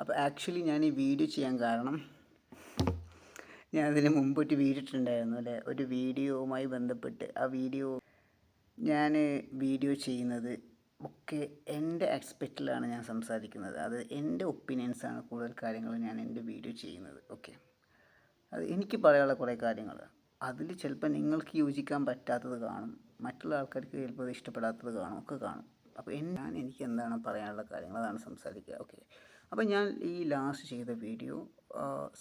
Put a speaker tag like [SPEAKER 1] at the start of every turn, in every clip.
[SPEAKER 1] അപ്പോൾ ആക്ച്വലി ഞാൻ ഈ വീഡിയോ ചെയ്യാൻ കാരണം ഞാൻ അതിന് മുമ്പൊരു വീഡിയോ ഇട്ടിട്ടുണ്ടായിരുന്നു അല്ലേ? ഒരു വീഡിയോവുമായി ബന്ധപ്പെട്ട്. ആ വീഡിയോ ഞാൻ വീഡിയോ ചെയ്യുന്നത് ഒക്കെ എന്റെ എക്സ്പെക്റ്റിലാണ് ഞാൻ സംസാരിക്കുന്നത്. അത് എന്റെ ഒപ്പീനിയൻസാണ് കൂടുതൽ കാര്യങ്ങൾ ഞാൻ എന്റെ വീഡിയോ ചെയ്യുന്നത്. ഓക്കെ അത് എനിക്ക് പറയാനുള്ള കുറേ കാര്യങ്ങൾ അതിൽ ചിലപ്പോൾ നിങ്ങൾക്ക് യോജിക്കാൻ പറ്റാത്തത് കാണും. മറ്റുള്ള ആൾക്കാർക്ക് ചിലപ്പോൾ ഇഷ്ടപ്പെടാത്തത് കാണും. ഒക്കെ കാണും. അപ്പോൾ ഞാൻ എനിക്ക് എന്താണ് പറയാനുള്ള കാര്യങ്ങൾ അതാണ് സംസാരിക്കുക. ഓക്കെ അപ്പോൾ ഞാൻ ഈ ലാസ്റ്റ് ചെയ്ത വീഡിയോ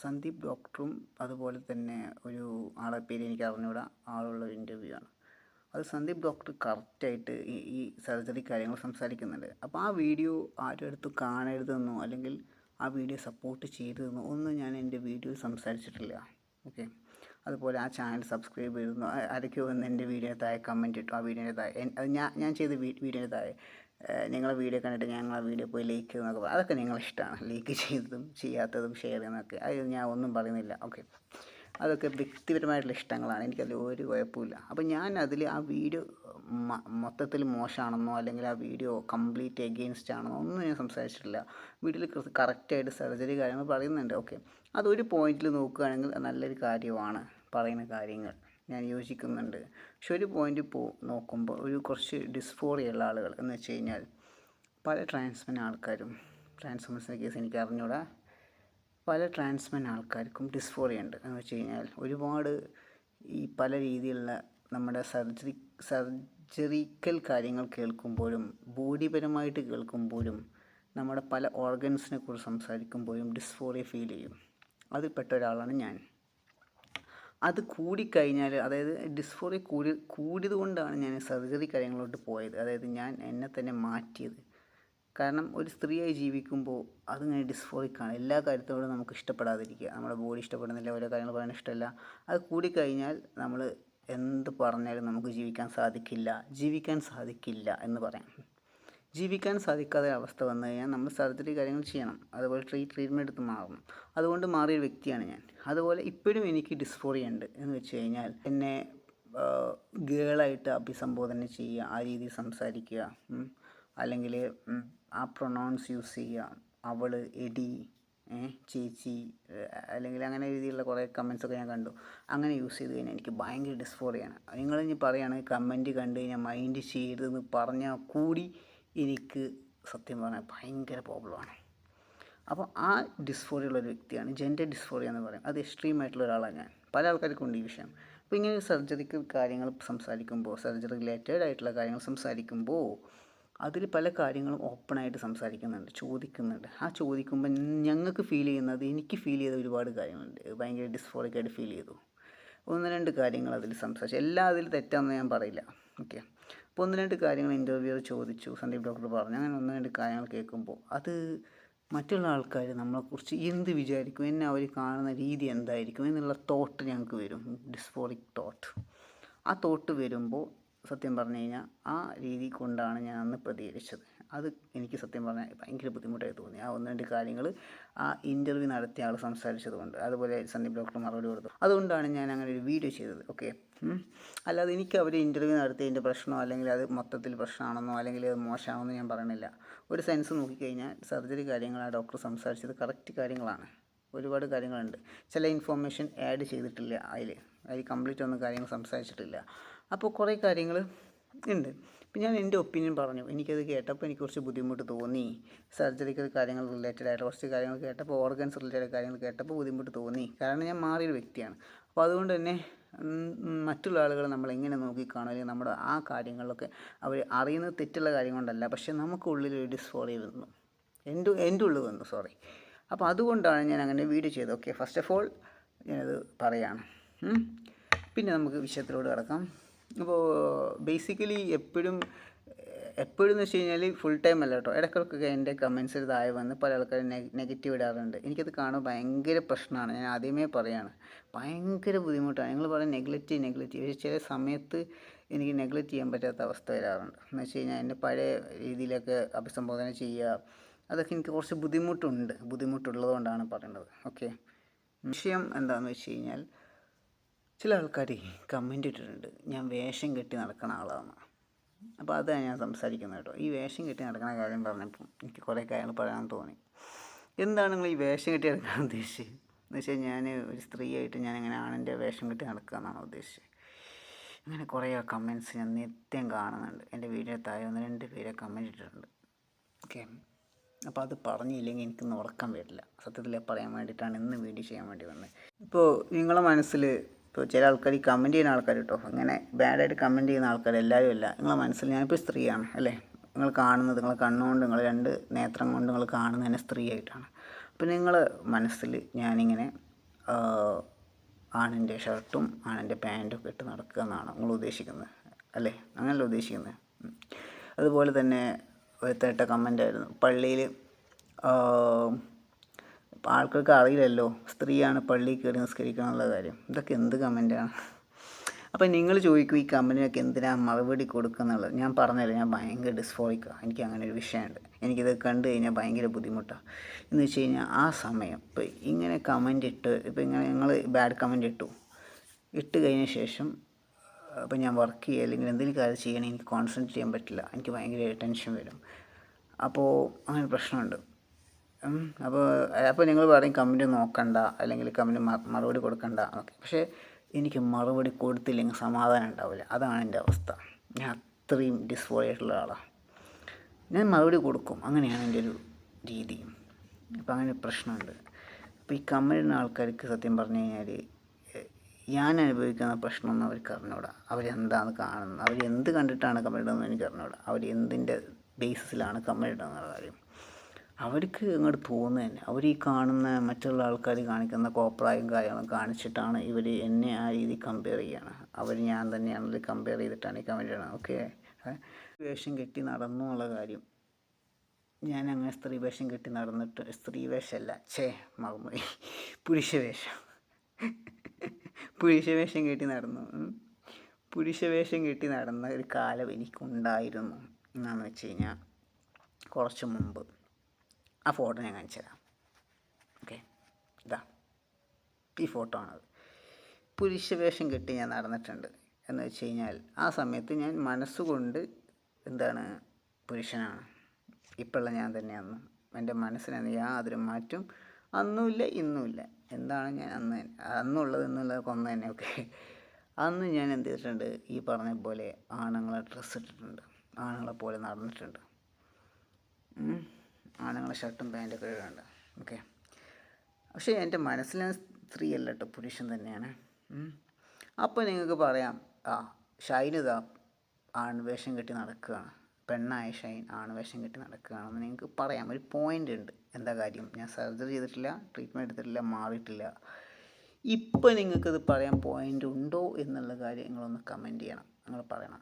[SPEAKER 1] സന്ദീപ് ഡോക്ടറും അതുപോലെ തന്നെ ഒരു ആളെ പേര് എനിക്ക് അറിഞ്ഞുകൂടാ ആളുള്ള ഇന്റർവ്യൂ ആണ്. അത് സന്ദീപ് ഡോക്ടർ കറക്റ്റായിട്ട് ഈ ഈ സർജറി കാര്യങ്ങൾ സംസാരിക്കുന്നുണ്ട്. അപ്പോൾ ആ വീഡിയോ ആരും അടുത്ത് കാണരുതെന്നോ അല്ലെങ്കിൽ ആ വീഡിയോ സപ്പോർട്ട് ചെയ്തതെന്നോ ഒന്നും ഞാൻ എന്റെ വീഡിയോയിൽ സംസാരിച്ചിട്ടില്ല. ഓക്കെ അതുപോലെ ആ ചാനൽ സബ്സ്ക്രൈബ് ചെയ്തിരുന്നു ആരൊക്കെയോ വന്ന് എന്റെ വീഡിയോ താഴെ കമന്റ് ഇട്ടു. ആ വീഡിയോ താഴെ ഞാൻ ഞാൻ ചെയ്ത വീഡിയോ താഴെ. ഏഹ്, നിങ്ങളെ വീഡിയോ കണ്ടിട്ട് ഞങ്ങൾ ആ വീഡിയോ പോയി ലൈക്ക് ചെയ്യുന്നൊക്കെ പറയും അതൊക്കെ നിങ്ങളിഷ്ടമാണ്. ലൈക്ക് ചെയ്തതും ചെയ്യാത്തതും ഷെയർ ചെയ്യുന്നതൊക്കെ. അത് ഞാൻ ഒന്നും പറയുന്നില്ല. ഓക്കെ അതൊക്കെ വ്യക്തിപരമായിട്ടുള്ള ഇഷ്ടങ്ങളാണ്. എനിക്കതിൽ ഒരു കുഴപ്പമില്ല അപ്പോൾ ഞാൻ അതിൽ ആ വീഡിയോ മൊത്തത്തിൽ മോശമാണെന്നോ അല്ലെങ്കിൽ ആ വീഡിയോ കംപ്ലീറ്റ് എഗെയിൻസ്റ്റ് ആണെന്നോ ഒന്നും ഞാൻ സംസാരിച്ചിട്ടില്ല. വീഡിയോയിൽ കറക്റ്റായിട്ട് സർജറി കാര്യങ്ങൾ പറയുന്നുണ്ട്. ഓക്കെ അതൊരു പോയിന്റിൽ നോക്കുകയാണെങ്കിൽ നല്ലൊരു കാര്യമാണ് പറയുന്ന കാര്യങ്ങൾ. ഞാൻ യോജിക്കുന്നുണ്ട്. പക്ഷെ ഒരു പോയിന്റ് പോ നോക്കുമ്പോൾ ഒരു കുറച്ച് ഡിസ്ഫോറിയുള്ള ആളുകൾ എന്ന് വെച്ച് കഴിഞ്ഞാൽ പല ട്രാൻസ്മെൻ ആൾക്കാരും ട്രാൻസ്മെൻസിന്റെ കേസ് എനിക്ക് അറിഞ്ഞൂടാ. പല ട്രാൻസ്മെൻ ആൾക്കാർക്കും ഡിസ്ഫോറിയ ഉണ്ട് എന്ന് വെച്ച് കഴിഞ്ഞാൽ ഒരുപാട് ഈ പല രീതിയിലുള്ള നമ്മുടെ സർജറി സർജറിക്കൽ കാര്യങ്ങൾ കേൾക്കുമ്പോഴും ബോഡിപരമായിട്ട് കേൾക്കുമ്പോഴും നമ്മുടെ പല ഓർഗൻസിനെ കുറിച്ച് സംസാരിക്കുമ്പോഴും ഡിസ്ഫോറിയ ഫീൽ ചെയ്യും. അതിൽപ്പെട്ട ഒരാളാണ് ഞാൻ. അത് കൂടിക്കഴിഞ്ഞാൽ അതായത് ഡിസ്ഫോറിയ കൂടി കൂടിയത് കൊണ്ടാണ് ഞാൻ സർജറി കാര്യങ്ങളിലോട്ട് പോയത്. അതായത് ഞാൻ എന്നെ തന്നെ മാറ്റിയത്. കാരണം ഒരു സ്ത്രീയായി ജീവിക്കുമ്പോൾ അതിങ്ങനെ ഡിസ്ഫോറിക്കാണ് എല്ലാ കാര്യത്തോടും നമുക്ക് ഇഷ്ടപ്പെടാതിരിക്കുക. നമ്മുടെ ബോഡി ഇഷ്ടപ്പെടുന്നില്ല ഓരോ കാര്യങ്ങൾ പറയാൻ ഇഷ്ടമല്ല. അത് കൂടിക്കഴിഞ്ഞാൽ നമ്മൾ എന്ത് പറഞ്ഞാലും നമുക്ക് ജീവിക്കാൻ സാധിക്കില്ല. ജീവിക്കാൻ സാധിക്കില്ല എന്ന് പറയാം. ജീവിക്കാൻ സാധിക്കാതെ അവസ്ഥ വന്നു കഴിഞ്ഞാൽ നമ്മൾ സർജറി കാര്യങ്ങൾ ചെയ്യണം. അതുപോലെ ട്രീ ട്രീറ്റ്മെന്റ് എടുത്ത് മാറണം. അതുകൊണ്ട് മാറിയ വ്യക്തിയാണ് ഞാൻ. അതുപോലെ ഇപ്പോഴും എനിക്ക് ഡിസ്ഫോറിയ ഉണ്ട് എന്ന് വെച്ച് കഴിഞ്ഞാൽ എന്നെ ഗേളായിട്ട് അഭിസംബോധന ചെയ്യുക ആ രീതിയിൽ സംസാരിക്കുക അല്ലെങ്കിൽ ആ പ്രൊണൗൺസ് യൂസ് ചെയ്യുക അവൾ എടി ചേച്ചി അല്ലെങ്കിൽ അങ്ങനെ രീതിയിലുള്ള കുറേ കമൻസ് ഒക്കെ ഞാൻ കണ്ടു. അങ്ങനെ യൂസ് ചെയ്ത് കഴിഞ്ഞാൽ എനിക്ക് ഭയങ്കര ഡിസ്ഫോറിയാണ് നിങ്ങൾ പറയുകയാണെങ്കിൽ കമന്റ് കണ്ടു കഴിഞ്ഞാൽ മൈൻഡ് ചെയ്തെന്ന് പറഞ്ഞാൽ കൂടി എനിക്ക് സത്യം പറഞ്ഞാൽ ഭയങ്കര പ്രോബ്ലമാണ്. അപ്പോൾ ആ ഡിസ്ഫോറിയുള്ള ഒരു വ്യക്തിയാണ് ജെൻഡർ ഡിസ്ഫോറിയ എന്ന് പറയും. അത് എക്സ്ട്രീം ആയിട്ടുള്ള ഒരാളാണ് ഞാൻ. പല ആൾക്കാർക്കും ഉണ്ട് ഈ വിഷയം. അപ്പോൾ ഇങ്ങനെ സർജറിക്ക് കാര്യങ്ങൾ സംസാരിക്കുമ്പോൾ സർജറി റിലേറ്റഡ് ആയിട്ടുള്ള കാര്യങ്ങൾ സംസാരിക്കുമ്പോൾ അതിൽ പല കാര്യങ്ങളും ഓപ്പണായിട്ട് സംസാരിക്കുന്നുണ്ട് ചോദിക്കുന്നുണ്ട്. ആ ചോദിക്കുമ്പോൾ ഞങ്ങൾക്ക് ഫീൽ ചെയ്യുന്നത് എനിക്ക് ഫീൽ ചെയ്ത ഒരുപാട് കാര്യങ്ങളുണ്ട്. ഭയങ്കര ഡിസ്ഫോറിക്കായിട്ട് ഫീൽ ചെയ്തു. ഒന്ന് രണ്ട് കാര്യങ്ങൾ അതിൽ സംസാരിച്ചു. എല്ലാം അതിൽ തെറ്റാന്ന് ഞാൻ പറയില്ല. ഓക്കെ അപ്പോൾ ഒന്ന് രണ്ട് കാര്യങ്ങൾ ഇന്റർവ്യൂ ചോദിച്ചു. സന്ദീപ് ഡോക്ടർ പറഞ്ഞു. അങ്ങനെ ഒന്ന് രണ്ട് കാര്യങ്ങൾ കേൾക്കുമ്പോൾ അത് മറ്റുള്ള ആൾക്കാർ നമ്മളെക്കുറിച്ച് എന്ത് വിചാരിക്കും? എന്നെ അവർ കാണുന്ന രീതി എന്തായിരിക്കും? എന്നുള്ള തോട്ട് ഞങ്ങൾക്ക് വരും. ഡിസ്ഫോറിക് തോട്ട് ആ തോട്ട് വരുമ്പോൾ സത്യം പറഞ്ഞു കഴിഞ്ഞാൽ ആ രീതി കൊണ്ടാണ് ഞാൻ അന്ന് പ്രതികരിച്ചത്. അത് എനിക്ക് സത്യം പറഞ്ഞാൽ ഭയങ്കര ബുദ്ധിമുട്ടായി തോന്നി. ആ ഒന്ന് രണ്ട് കാര്യങ്ങൾ ആ ഇന്റർവ്യൂ നടത്തിയ ആൾ സംസാരിച്ചത് കൊണ്ട് അതുപോലെ സന്ദീപ് ഡോക്ടർ മറുപടി കൊടുത്തു. അതുകൊണ്ടാണ് ഞാൻ അങ്ങനെ ഒരു വീഡിയോ ചെയ്തത്. ഓക്കെ അല്ലാതെ എനിക്ക് അവർ ഇന്റർവ്യൂ നടത്തിയതിന്റെ പ്രശ്നമോ അല്ലെങ്കിൽ അത് മൊത്തത്തിൽ പ്രശ്നമാണെന്നോ അല്ലെങ്കിൽ അത് മോശമാണെന്നോ ഞാൻ പറയണില്ല ഒരു സെൻസ് നോക്കിക്കഴിഞ്ഞാൽ സർജറി കാര്യങ്ങൾ ആ ഡോക്ടർ സംസാരിച്ചത് കറക്റ്റ് കാര്യങ്ങളാണ്. ഒരുപാട് കാര്യങ്ങളുണ്ട്. ചില ഇൻഫോർമേഷൻ ആഡ് ചെയ്തിട്ടില്ല അതിൽ അതിൽ കംപ്ലീറ്റ് ഒന്നും കാര്യങ്ങൾ സംസാരിച്ചിട്ടില്ല. അപ്പോൾ കുറേ കാര്യങ്ങൾ ഉണ്ട്. ഇപ്പം ഞാൻ എന്റെ ഒപ്പീനിയൻ പറഞ്ഞു. എനിക്കത് കേട്ടപ്പോൾ എനിക്ക് കുറച്ച് ബുദ്ധിമുട്ട് തോന്നി. സർജറിക്കൽ കാര്യങ്ങൾ റിലേറ്റഡ് ആയിട്ട് കുറച്ച് കാര്യങ്ങൾ കേട്ടപ്പോൾ ഓർഗൻസ് റിലേറ്റഡ് കാര്യങ്ങൾ കേട്ടപ്പോൾ ബുദ്ധിമുട്ട് തോന്നി. കാരണം ഞാൻ മാറിയൊരു വ്യക്തിയാണ്. അപ്പോൾ അതുകൊണ്ട് തന്നെ മറ്റുള്ള ആളുകൾ നമ്മൾ എങ്ങനെ നോക്കിക്കാണും? അല്ലെങ്കിൽ നമ്മുടെ ആ കാര്യങ്ങളൊക്കെ അവർ അറിയുന്നത് തെറ്റുള്ള കാര്യം കൊണ്ടല്ല. പക്ഷേ നമുക്കുള്ളിൽ ഒരു ഡിസ്ഫോറിയ വന്നു എന്റെ എന്റെ ഉള്ളിൽ വന്നു സോറി അപ്പോൾ അതുകൊണ്ടാണ് ഞാൻ അങ്ങനെ വീഡിയോ ചെയ്തത്. ഓക്കെ ഫസ്റ്റ് ഓഫ് ഓൾ ഞാനത് പറയാണ്. പിന്നെ നമുക്ക് വിഷയത്തിലോട് കിടക്കാം. അപ്പോൾ ബേസിക്കലി എപ്പോഴും എപ്പോഴും എന്ന് വെച്ച് കഴിഞ്ഞാൽ ഫുൾ ടൈം അല്ല കേട്ടോ ഇടയ്ക്കൊക്കെ എന്റെ കമൻസിൽ ഇതായി വന്ന് പല ആൾക്കാരും നെഗറ്റീവ് ഇടാറുണ്ട്. എനിക്കത് കാണാൻ ഭയങ്കര പ്രശ്നമാണ് ഞാൻ ആദ്യമേ പറയാണ്. ഭയങ്കര ബുദ്ധിമുട്ടാണ്. നിങ്ങൾ പറയും നെഗ്ലക്റ്റ് നെഗ്ലക്റ്റ് പക്ഷേ ചില സമയത്ത് എനിക്ക് നെഗ്ലക്റ്റ് ചെയ്യാൻ പറ്റാത്ത അവസ്ഥ വരാറുണ്ട്. എന്ന് വെച്ച് കഴിഞ്ഞാൽ എന്റെ പഴയ രീതിയിലൊക്കെ അഭിസംബോധന ചെയ്യുക അതൊക്കെ എനിക്ക് കുറച്ച് ബുദ്ധിമുട്ടുണ്ട്. ബുദ്ധിമുട്ടുള്ളതുകൊണ്ടാണ് പറയുന്നത് ഓക്കെ വിഷയം എന്താണെന്ന് വെച്ച് കഴിഞ്ഞാൽ ചില ആൾക്കാർ കമന്റ് ഇട്ടിട്ടുണ്ട് ഞാൻ വേഷം കെട്ടി നടക്കുന്ന ആളാണ്. അപ്പോൾ അതാണ് ഞാൻ സംസാരിക്കുന്നത് കേട്ടോ. ഈ വേഷം കെട്ടി നടക്കുന്ന കാര്യം പറഞ്ഞപ്പോൾ എനിക്ക് കുറേ കാര്യങ്ങൾ പറയാൻ തോന്നി. എന്താണ് നിങ്ങൾ ഈ വേഷം കെട്ടി നടക്കാൻ ഉദ്ദേശിച്ചത്? എന്ന് വെച്ചാൽ ഞാൻ ഒരു സ്ത്രീയായിട്ട് ഞാൻ ഇങ്ങനെ ആണിന്റെ വേഷം കെട്ടി നടക്കുക എന്നാണ് ഉദ്ദേശിച്ചത്. അങ്ങനെ കുറേ കമന്റ്സ് ഞാൻ നിത്യം കാണുന്നുണ്ട്. എന്റെ വീഡിയോ താഴെ ഒന്ന് രണ്ട് പേരെ കമന്റ് ഇട്ടിട്ടുണ്ട്. ഓക്കെ അപ്പോൾ അത് പറഞ്ഞില്ലെങ്കിൽ എനിക്കൊന്ന് ഉറക്കം വരില്ല. സത്യത്തിൽ പറയാൻ വേണ്ടിയിട്ടാണ് ഇന്ന് വീഡിയോ ചെയ്യാൻ വേണ്ടി വന്നത് ഇപ്പോൾ നിങ്ങളെ മനസ്സിൽ ഇപ്പോൾ ചില ആൾക്കാർ ഈ കമന്റ് ചെയ്യുന്ന ആൾക്കാർ കേട്ടോ അങ്ങനെ ബാഡായിട്ട് കമന്റ് ചെയ്യുന്ന ആൾക്കാർ എല്ലാവരും അല്ല. നിങ്ങളെ മനസ്സിൽ ഞാനിപ്പോൾ സ്ത്രീയാണ് അല്ലേ? നിങ്ങൾ കാണുന്നത് നിങ്ങളെ കണ്ണുകൊണ്ട് നിങ്ങൾ രണ്ട് നേത്രം കൊണ്ട് നിങ്ങൾ കാണുന്നത് തന്നെ സ്ത്രീയായിട്ടാണ്. അപ്പോൾ നിങ്ങൾ മനസ്സിൽ ഞാനിങ്ങനെ ആണിന്റെ ഷർട്ടും ആണിന്റെ പാന്റും ഒക്കെ ഇട്ട് നടക്കുക എന്നാണ് നിങ്ങൾ ഉദ്ദേശിക്കുന്നത് അല്ലേ? അങ്ങനല്ല ഉദ്ദേശിക്കുന്നത്. അതുപോലെ തന്നെ ഒരുത്തേട്ട കമന്റ് ആയിരുന്നു. പള്ളിയിൽ ആൾക്കാർക്ക് അറിയില്ലല്ലോ. സ്ത്രീയാണ് പള്ളിയിൽ കയറി നിസ്കരിക്കണം കാര്യം. ഇതൊക്കെ എന്ത് കമന്റാണ് അപ്പോൾ നിങ്ങൾ ചോദിക്കും ഈ കമ്പനിയൊക്കെ എന്തിനാണ് മറുപടി കൊടുക്കുന്നുള്ളത്? ഞാൻ പറഞ്ഞല്ലോ ഞാൻ ഭയങ്കര ഡിസ്ഫോളിക്കാണ് എനിക്ക് അങ്ങനെ ഒരു വിഷയമുണ്ട്. എനിക്കിത് കണ്ടു കഴിഞ്ഞാൽ ഭയങ്കര ബുദ്ധിമുട്ടാണ് എന്ന് വെച്ച് കഴിഞ്ഞാൽ ആ സമയം ഇപ്പോൾ ഇങ്ങനെ കമന്റ് ഇട്ട് ഇപ്പോൾ ഇങ്ങനെ ഞങ്ങൾ ബാഡ് കമന്റ് ഇട്ടു. ഇട്ട് കഴിഞ്ഞ ശേഷം അപ്പോൾ ഞാൻ വർക്ക് ചെയ്യുക അല്ലെങ്കിൽ എന്തെങ്കിലും കാര്യം ചെയ്യണമെങ്കിൽ എനിക്ക് കോൺസെൻട്രേറ്റ് ചെയ്യാൻ പറ്റില്ല. എനിക്ക് ഭയങ്കര ടെൻഷൻ വരും. അപ്പോൾ അങ്ങനെ പ്രശ്നമുണ്ട്. അപ്പോൾ അപ്പോൾ നിങ്ങൾ പറയും കമന്റ് നോക്കണ്ട അല്ലെങ്കിൽ കമന്റ് മറുപടി കൊടുക്കണ്ട ഓക്കെ. പക്ഷേ എനിക്ക് മറുപടി കൊടുത്തില്ലെങ്കിൽ സമാധാനം ഉണ്ടാവില്ല. അതാണ് എന്റെ അവസ്ഥ. ഞാൻ അത്രയും ഡിസ്ഫോൾ ആയിട്ടുള്ള ആളാണ് ഞാൻ മറുപടി കൊടുക്കും. അങ്ങനെയാണ് എന്റെ ഒരു രീതി. അപ്പോൾ അങ്ങനെ പ്രശ്നമുണ്ട്. അപ്പോൾ ഈ കമന്റുന്ന ആൾക്കാർക്ക് സത്യം പറഞ്ഞു കഴിഞ്ഞാൽ ഞാൻ അനുഭവിക്കുന്ന പ്രശ്നമൊന്നും അവർക്ക് അറിഞ്ഞൂടാ. അവരെന്താണ് കാണുന്നത്? അവർ എന്ത് കണ്ടിട്ടാണ് ഇടുന്നത് എനിക്ക് അറിഞ്ഞൂടാ. അവർ എന്തിന്റെ ബേസിസിലാണ് കമന്റ് ഇടുന്നുള്ള കാര്യം. അവർക്ക് അങ്ങോട്ട് തോന്നുക തന്നെ. അവർ ഈ കാണുന്ന മറ്റുള്ള ആൾക്കാർ കാണിക്കുന്ന കോപ്രായും കാര്യങ്ങളും കാണിച്ചിട്ടാണ് ഇവർ എന്നെ ആ രീതി കമ്പയർ ചെയ്യുകയാണ് അവർ ഞാൻ തന്നെയാണെങ്കിൽ കമ്പയർ ചെയ്തിട്ടാണ് ഈ കമന്റ് ചെയ്യണം ഓക്കെ വേഷം കെട്ടി നടന്നു എന്നുള്ള കാര്യം. ഞാൻ അങ്ങനെ സ്ത്രീ വേഷം കെട്ടി നടന്നിട്ട് സ്ത്രീ വേഷമല്ല. ഛേ മറന്നുപോയി പുരുഷ വേഷം. പുരുഷ വേഷം കെട്ടി നടന്നു. പുരുഷ വേഷം കെട്ടി നടന്ന ഒരു കാലം എനിക്കുണ്ടായിരുന്നു. എന്നാന്ന് വെച്ച് കഴിഞ്ഞാൽ കുറച്ച് മുമ്പ്. ആ ഫോട്ടോ ഞാൻ കാണിച്ചു തരാം. ഓക്കെ. ഇതാ. ഈ ഫോട്ടോ ആണത്. പുരുഷ വേഷം കെട്ടി ഞാൻ നടന്നിട്ടുണ്ട് എന്ന് വെച്ച് കഴിഞ്ഞാൽ ആ സമയത്ത് ഞാൻ മനസ്സുകൊണ്ട് എന്താണ് പുരുഷനാണ്. ഇപ്പോഴുള്ള ഞാൻ തന്നെയാണ്. എന്റെ മനസ്സിനാണ് യാതൊരു മാറ്റം അന്നുമില്ല ഇന്നുമില്ല. എന്താണ് ഞാൻ അന്ന് അന്നുള്ളത് എന്നുള്ളത് കൊന്ന തന്നെ ഓക്കെ അന്ന് ഞാൻ എന്ത് ചെയ്തിട്ടുണ്ട്? ഈ പറഞ്ഞ പോലെ ആണുങ്ങളെ ഡ്രസ്സ് ഇട്ടിട്ടുണ്ട്. ആണുങ്ങളെ പോലെ നടന്നിട്ടുണ്ട്. ആണുങ്ങളെ ഷർട്ടും പാന്റൊക്കെ ഇടാണ്ട്. ഓക്കെ. പക്ഷേ എന്റെ മനസ്സിൽ സ്ത്രീ അല്ല കേട്ടോ പുരുഷൻ തന്നെയാണ്. അപ്പോൾ നിങ്ങൾക്ക് പറയാം ആ ഷൈനിത ആൺവേഷം കെട്ടി നടക്കുകയാണ്. പെണ്ണായ ഷൈൻ ആൺവേഷം കെട്ടി നടക്കുകയാണെന്ന് നിങ്ങൾക്ക് പറയാം. ഒരു പോയിന്റ് ഉണ്ട്. എന്താ കാര്യം? ഞാൻ സർജറി ചെയ്തിട്ടില്ല ട്രീറ്റ്മെന്റ് എടുത്തിട്ടില്ല മാറിയിട്ടില്ല. ഇപ്പോൾ നിങ്ങൾക്കത് പറയാൻ പോയിന്റ് ഉണ്ടോ എന്നുള്ള കാര്യം നിങ്ങളൊന്ന് കമന്റ് ചെയ്യണം. നിങ്ങൾ പറയണം.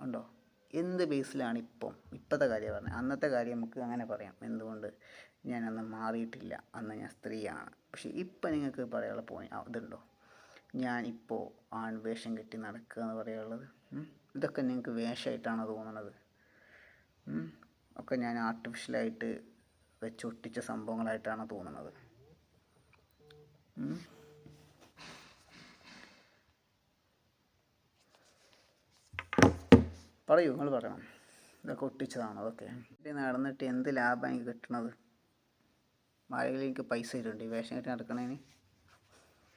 [SPEAKER 1] ഉണ്ടോ? എന്ത് ബേസിലാണ് ഇപ്പം ഇപ്പോഴത്തെ കാര്യം പറഞ്ഞത് അന്നത്തെ കാര്യം നമുക്ക് അങ്ങനെ പറയാം. എന്തുകൊണ്ട് ഞാൻ അന്ന് മാറിയിട്ടില്ല? അന്ന് ഞാൻ സ്ത്രീയാണ്. പക്ഷേ ഇപ്പം നിങ്ങൾക്ക് പറയാനുള്ള പോയിന്റ് ഞാൻ ഇപ്പോൾ ആൺവേഷം കെട്ടി നടക്കുക എന്ന് പറയാനുള്ളത് ഇതൊക്കെ നിങ്ങൾക്ക് വേഷമായിട്ടാണ് തോന്നുന്നത്? ഒക്കെ ഞാൻ ആർട്ടിഫിഷ്യലായിട്ട് വെച്ചൊട്ടിച്ച സംഭവങ്ങളായിട്ടാണ് തോന്നുന്നത് പറയൂ നിങ്ങൾ പറയണം. ഇതൊക്കെ ഒട്ടിച്ചതാണോ? അതൊക്കെ. നടന്നിട്ട് എന്ത് ലാഭം എനിക്ക് കിട്ടണത്? ആരെങ്കിലും എനിക്ക് പൈസ തരുന്നുണ്ട്? ഈ വേഷം കെട്ടി നടക്കണതിന്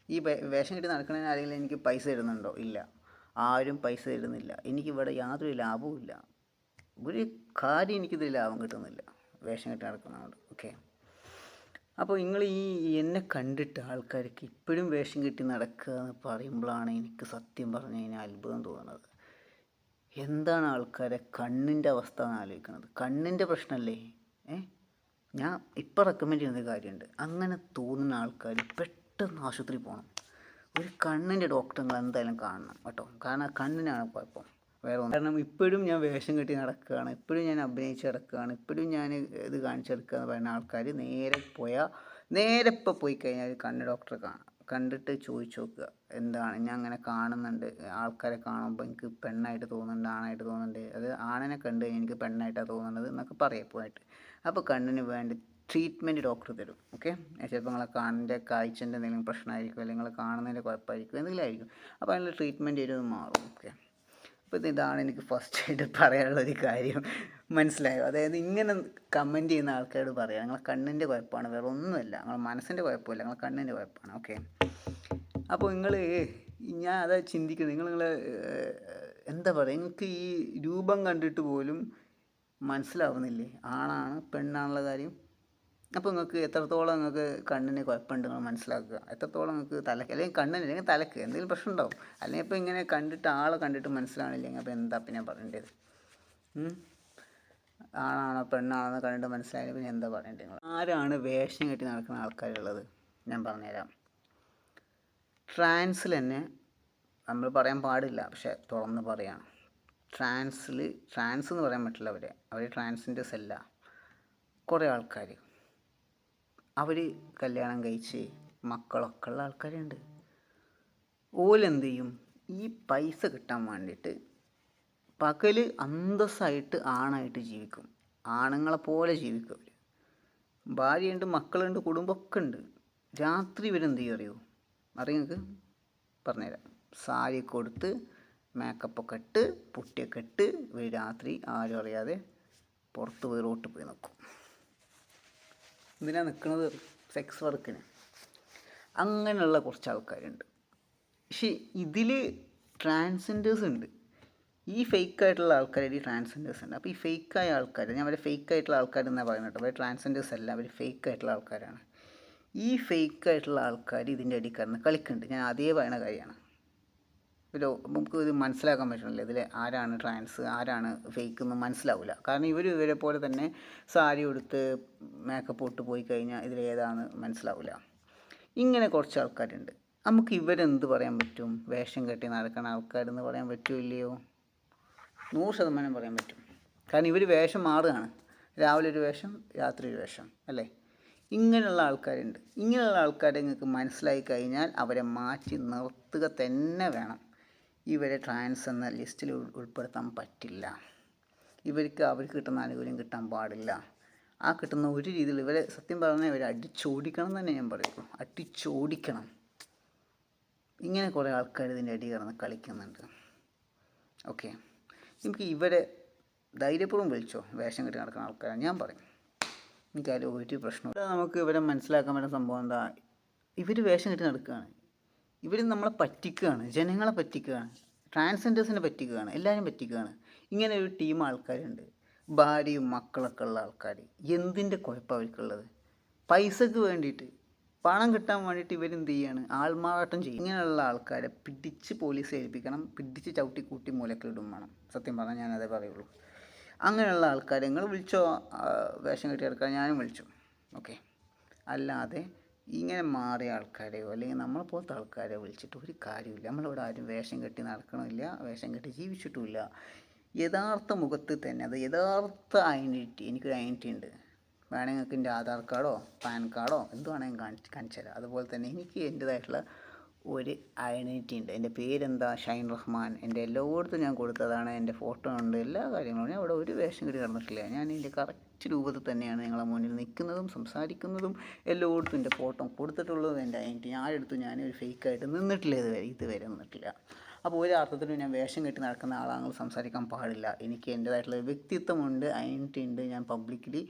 [SPEAKER 1] ഈ വേഷം കെട്ടി നടക്കണതിന് ആരെങ്കിലും എനിക്ക് പൈസ തരുന്നുണ്ടോ? ഇല്ല. ആരും പൈസ തരുന്നില്ല. എനിക്കിവിടെ യാതൊരു ലാഭവും ഇല്ല. ഒരു കാര്യം എനിക്കിതിൽ ലാഭം കിട്ടുന്നില്ല. വേഷം കെട്ടി നടക്കുന്നതുകൊണ്ട്. ഓക്കെ. അപ്പോൾ നിങ്ങൾ ഈ എന്നെ കണ്ടിട്ട് ആൾക്കാർക്ക് ഇപ്പോഴും വേഷം കെട്ടി നടക്കുക എന്ന് പറയുമ്പോഴാണ് എനിക്ക് സത്യം പറഞ്ഞു കഴിഞ്ഞാൽ അത്ഭുതം തോന്നുന്നത്. എന്താണ് ആൾക്കാരെ കണ്ണിന്റെ അവസ്ഥ എന്ന് ആലോചിക്കുന്നത് കണ്ണിന്റെ പ്രശ്നമല്ലേ? ഏ? ഞാൻ ഇപ്പം റെക്കമെൻഡ് ചെയ്യുന്ന കാര്യമുണ്ട്. അങ്ങനെ തോന്നുന്ന ആൾക്കാർ പെട്ടെന്ന് ആശുപത്രി പോകണം. ഒരു കണ്ണിന്റെ ഡോക്ടറെ എന്തായാലും കാണണം കേട്ടോ. കാരണം കണ്ണിനാണ് കുഴപ്പം. വേറെ ഒന്നും കാരണം ഇപ്പോഴും ഞാൻ വേഷം കെട്ടി നടക്കുകയാണ്. ഇപ്പോഴും ഞാൻ അഭിനയിച്ച് നടക്കുകയാണ്. ഇപ്പോഴും ഞാൻ ഇത് കാണിച്ചെടുക്കുക എന്ന് പറയുന്ന ആൾക്കാർ നേരെ പോയാൽ നേരെ ഇപ്പോൾ പോയി കഴിഞ്ഞാൽ കണ്ണ് ഡോക്ടറെ കാണാം. കണ്ടിട്ട് ചോദിച്ചു നോക്കുക. എന്താണ്? ഞാൻ അങ്ങനെ കാണുന്നുണ്ട്. ആൾക്കാരെ കാണുമ്പോൾ എനിക്ക് പെണ്ണായിട്ട് തോന്നുന്നുണ്ട് ആണായിട്ട് തോന്നുന്നുണ്ട്. അത് ആണിനെ കണ്ടു കഴിഞ്ഞാൽ എനിക്ക് പെണ്ണായിട്ടാണ് തോന്നുന്നത് എന്നൊക്കെ പറയും പോയിട്ട്. അപ്പോൾ കണ്ണിന് വേണ്ടി ട്രീറ്റ്മെന്റ് ഡോക്ടർ തരും. ഓക്കെ ചിലപ്പോൾ നിങ്ങളെ കണ്ണിന്റെ കാഴ്ചന്റെ എന്തെങ്കിലും പ്രശ്നമായിരിക്കും അല്ലെങ്കിൽ നിങ്ങൾ കാണുന്നതിന്റെ കുഴപ്പമായിരിക്കും എന്തെങ്കിലും ആയിരിക്കും. അപ്പോൾ അതിനുള്ള ട്രീറ്റ്മെന്റ് തരും മാറും. ഓക്കെ അപ്പോൾ ഇതാണ് എനിക്ക് ഫസ്റ്റ് ആയിട്ട് പറയാനുള്ള ഒരു കാര്യം. മനസ്സിലായോ? അതായത് ഇങ്ങനെ കമന്റ് ചെയ്യുന്ന ആൾക്കാരോട് പറയാം നിങ്ങളെ കണ്ണിന്റെ കുഴപ്പമാണ് വേറെ ഒന്നുമില്ല. നിങ്ങളെ മനസ്സിന്റെ കുഴപ്പമില്ല നിങ്ങളെ കണ്ണിന്റെ കുഴപ്പമാണ് ഓക്കെ അപ്പോൾ നിങ്ങൾ ഞാൻ അതാ ചിന്തിക്കുന്നത് നിങ്ങൾ നിങ്ങൾ എന്താ പറയുക നിങ്ങൾക്ക് ഈ രൂപം കണ്ടിട്ട് പോലും മനസ്സിലാവുന്നില്ലേ? ആണാണ് പെണ്ണാണുള്ള കാര്യം? അപ്പോൾ നിങ്ങൾക്ക് എത്രത്തോളം നിങ്ങൾക്ക് കണ്ണിന് കുഴപ്പമുണ്ട് നിങ്ങൾ മനസ്സിലാക്കുക? എത്രത്തോളം നിങ്ങൾക്ക് തലക്ക് അല്ലെങ്കിൽ കണ്ണിന് അല്ലെങ്കിൽ തലക്ക് എന്തെങ്കിലും പ്രശ്നം ഉണ്ടാവും അല്ലെങ്കിൽ ഇപ്പോൾ ഇങ്ങനെ കണ്ടിട്ട് ആളെ കണ്ടിട്ട് മനസ്സിലാവണില്ലെങ്കിൽ അപ്പോൾ എന്താ പിന്നെ പറയേണ്ടത്? ആണാണോ പെണ്ണാണോ കണ്ടിട്ട് മനസ്സിലായാലും പിന്നെ എന്താ പറയേണ്ടത് നിങ്ങൾ? ആരാണ് വേഷം കെട്ടി നടക്കുന്ന ആൾക്കാരുള്ളത്? ഞാൻ പറഞ്ഞുതരാം. ട്രാൻസിൽ തന്നെ നമ്മൾ പറയാൻ പാടില്ല പക്ഷെ തുറന്ന് പറയാണ്. ട്രാൻസിൽ ട്രാൻസ് എന്ന് പറയാൻ പറ്റില്ല അവരെ. അവർ ട്രാൻസിന്റെ സെല്ല. കുറേ ആൾക്കാർ അവർ കല്യാണം കഴിച്ച് മക്കളൊക്കെ ഉള്ള ആൾക്കാരുണ്ട്. ഓലെന്ത് ചെയ്യും ഈ പൈസ കിട്ടാൻ വേണ്ടിയിട്ട് പകൽ അന്തസ്സായിട്ട് ആണായിട്ട് ജീവിക്കും. ആണുങ്ങളെ പോലെ ജീവിക്കും അവർ ഭാര്യയുണ്ട് മക്കളുണ്ട് കുടുംബമൊക്കെ ഉണ്ട് രാത്രി ഇവരെന്ത് ചെയ്യും അറിയോ അറിയങ്ങൾക്ക് പറഞ്ഞുതരാം. സാരി കൊടുത്ത് മേക്കപ്പൊക്കെ ഇട്ട് പുട്ടിയൊക്കെ ഇട്ട് ഇവർ രാത്രി ആരും അറിയാതെ പുറത്ത് പോയി പോയി നിൽക്കും എന്തിനാ നിൽക്കുന്നത് സെക്സ് വർക്കിന് അങ്ങനെയുള്ള കുറച്ച് ആൾക്കാരുണ്ട് പക്ഷേ ഇതിൽ ട്രാൻസ്ജെൻഡേഴ്സ് ഉണ്ട്. ഈ ഫേക്ക് ആയിട്ടുള്ള ആൾക്കാർ ഈ ട്രാൻസ്ജെൻഡേഴ്സ് ഉണ്ട്. അപ്പോൾ ഈ ഫേക്ക് ആയ ആൾക്കാർ ഞാൻ അവരെ ഫേക്ക് ആയിട്ടുള്ള ആൾക്കാർ എന്നാണ് പറയുന്നത് കേട്ടോ. അവർ ട്രാൻസ്ജെൻഡേഴ്സ് അല്ല അവർ ഫേക്ക് ആയിട്ടുള്ള ആൾക്കാരാണ്. ഈ ഫേക്ക് ആയിട്ടുള്ള ആൾക്കാർ ഇതിന്റെ അടിയിൽ കളിക്കുന്നുണ്ട്. ഞാൻ അതേ പറയുന്ന കാര്യമാണ്. ഒരു നമുക്ക് ഇത് മനസ്സിലാക്കാൻ പറ്റണില്ല. ഇതിൽ ആരാണ് ട്രാൻസ് ആരാണ് ഫേക്ക് എന്ന് മനസ്സിലാവില്ല കാരണം ഇവർ ഇവരെ പോലെ തന്നെ സാരി ഉടുത്ത് മേക്കപ്പ് ഇട്ട് പോയി കഴിഞ്ഞാൽ ഇതിലേതാണ് മനസ്സിലാവില്ല ഇങ്ങനെ കുറച്ച് ആൾക്കാരുണ്ട്. നമുക്ക് ഇവരെന്ത് പറയാൻ പറ്റും? വേഷം കെട്ടി നടക്കുന്ന ആൾക്കാരെന്ന് പറയാൻ പറ്റുമോ ഇല്ലയോ? നൂറ് ശതമാനം പറയാൻ പറ്റും. കാരണം ഇവർ വേഷം മാറുകയാണ്. രാവിലെ ഒരു വേഷം രാത്രി ഒരു വേഷം അല്ലേ? ഇങ്ങനെയുള്ള ആൾക്കാരുണ്ട്. ഇങ്ങനെയുള്ള ആൾക്കാരെ നിങ്ങൾക്ക് മനസ്സിലായി കഴിഞ്ഞാൽ അവരെ മാറ്റി നിർത്തുക തന്നെ വേണം. ഇവരെ ട്രാൻസ് എന്ന ലിസ്റ്റിൽ ഉൾപ്പെടുത്താൻ പറ്റില്ല. ഇവർക്ക് അവർക്ക് കിട്ടുന്ന ആനുകൂല്യം കിട്ടാൻ പാടില്ല. ആ കിട്ടുന്ന ഒരു രീതിയിൽ ഇവരെ സത്യം പറഞ്ഞാൽ ഇവരെ അടിച്ചോടിക്കണം എന്ന് തന്നെ ഞാൻ പറയുള്ളൂ അടിച്ചോടിക്കണം. ഇങ്ങനെ കുറേ ആൾക്കാർ ഇതിന്റെ അടി കിടന്ന് കളിക്കുന്നുണ്ട്. ഓക്കെ. നമുക്ക് ഇവരെ ധൈര്യപൂർവം വിളിച്ചോ? വേഷം കെട്ടി നടക്കുന്ന ആൾക്കാരാണ് ഞാൻ പറയും. എനിക്കതിൽ ഒരു പ്രശ്നമില്ല നമുക്ക് ഇവരെ മനസ്സിലാക്കാൻ പറ്റുന്ന സംഭവം എന്താ? ഇവർ വേഷം കെട്ടി നടക്കുകയാണ് ഇവർ നമ്മളെ പറ്റിക്കുകയാണ് ജനങ്ങളെ പറ്റിക്കുകയാണ് ട്രാൻസ്ജെൻഡേഴ്സിനെ പറ്റിക്കുകയാണ് എല്ലാവരും പറ്റിക്കുകയാണ്. ഇങ്ങനെ ഒരു ടീം ആൾക്കാരുണ്ട്. ഭാര്യയും മക്കളൊക്കെ ഉള്ള ആൾക്കാർ എന്തിന്റെ കുഴപ്പം അവർക്കുള്ളത്? പൈസക്ക് വേണ്ടിയിട്ട് പണം കിട്ടാൻ വേണ്ടിയിട്ട് ഇവരെന്ത് ചെയ്യാണ്? ആൾമാറാട്ടം ചെയ്യും. ഇങ്ങനെയുള്ള ആൾക്കാരെ പിടിച്ച് പോലീസ് ഏൽപ്പിക്കണം പിടിച്ച് ചവിട്ടി കൂട്ടി മൂലക്കിലിടും വേണം. സത്യം പറഞ്ഞാൽ ഞാനതേ പറയുള്ളൂ. അങ്ങനെയുള്ള ആൾക്കാരെ നിങ്ങൾ വിളിച്ചോ? വേഷം കെട്ടി എടുക്കാൻ ഞാനും വിളിച്ചു. ഓക്കെ. അല്ലാതെ ഇങ്ങനെ മാറിയ ആൾക്കാരെയോ അല്ലെങ്കിൽ നമ്മളെ പോലത്തെ ആൾക്കാരെ വിളിച്ചിട്ട് ഒരു കാര്യമില്ല നമ്മളിവിടെ ആരും വേഷം കെട്ടി നടക്കണമില്ല വേഷം കെട്ടി ജീവിച്ചിട്ടുമില്ല. യഥാർത്ഥ മുഖത്ത് തന്നെ അത് യഥാർത്ഥ ഐഡന്റിറ്റി എനിക്കൊരു ഐഡന്റിറ്റി ഉണ്ട്. വേണമെങ്കിൽ നിങ്ങൾക്ക് എന്റെ ആധാർ കാർഡോ പാൻ കാർഡോ എന്ത് വേണമെങ്കിൽ കാണിച്ച് കാണിച്ചു തരാം. അതുപോലെ തന്നെ എനിക്ക് എന്റേതായിട്ടുള്ള ഒരു ഐഡന്റിറ്റി ഉണ്ട്. എന്റെ പേരെന്താ? ഷൈൻ റഹ്മാൻ. എന്റെ എല്ലായിടത്തും ഞാൻ കൊടുത്തതാണ്. എന്റെ ഫോട്ടോ ഉണ്ട്. എല്ലാ കാര്യങ്ങളും ഞാൻ ഇവിടെ ഒരു വേഷം കെട്ടി നടന്നിട്ടില്ല. ഞാൻ എന്റെ കറക്റ്റ് രൂപത്തിൽ തന്നെയാണ് ഞങ്ങളെ മുന്നിൽ നിൽക്കുന്നതും സംസാരിക്കുന്നതും എല്ലായിടത്തും എന്റെ ഫോട്ടോ കൊടുത്തിട്ടുള്ളതും എന്റെ ഐഡന്റിറ്റി ആരെടുത്തും ഞാൻ ഒരു ഫേക്കായിട്ട് നിന്നിട്ടില്ല ഇതുവരെ ഇതുവരെ നിന്നിട്ടില്ല. അപ്പോൾ ഒരു അർത്ഥത്തിലും ഞാൻ വേഷം കെട്ടി നടക്കുന്ന ആളാണെങ്കിൽ സംസാരിക്കാൻ പാടില്ല. എനിക്ക് എന്റേതായിട്ടുള്ള വ്യക്തിത്വമുണ്ട് ഐഡന്റിറ്റി ഉണ്ട് ഞാൻ പബ്ലിക്കലി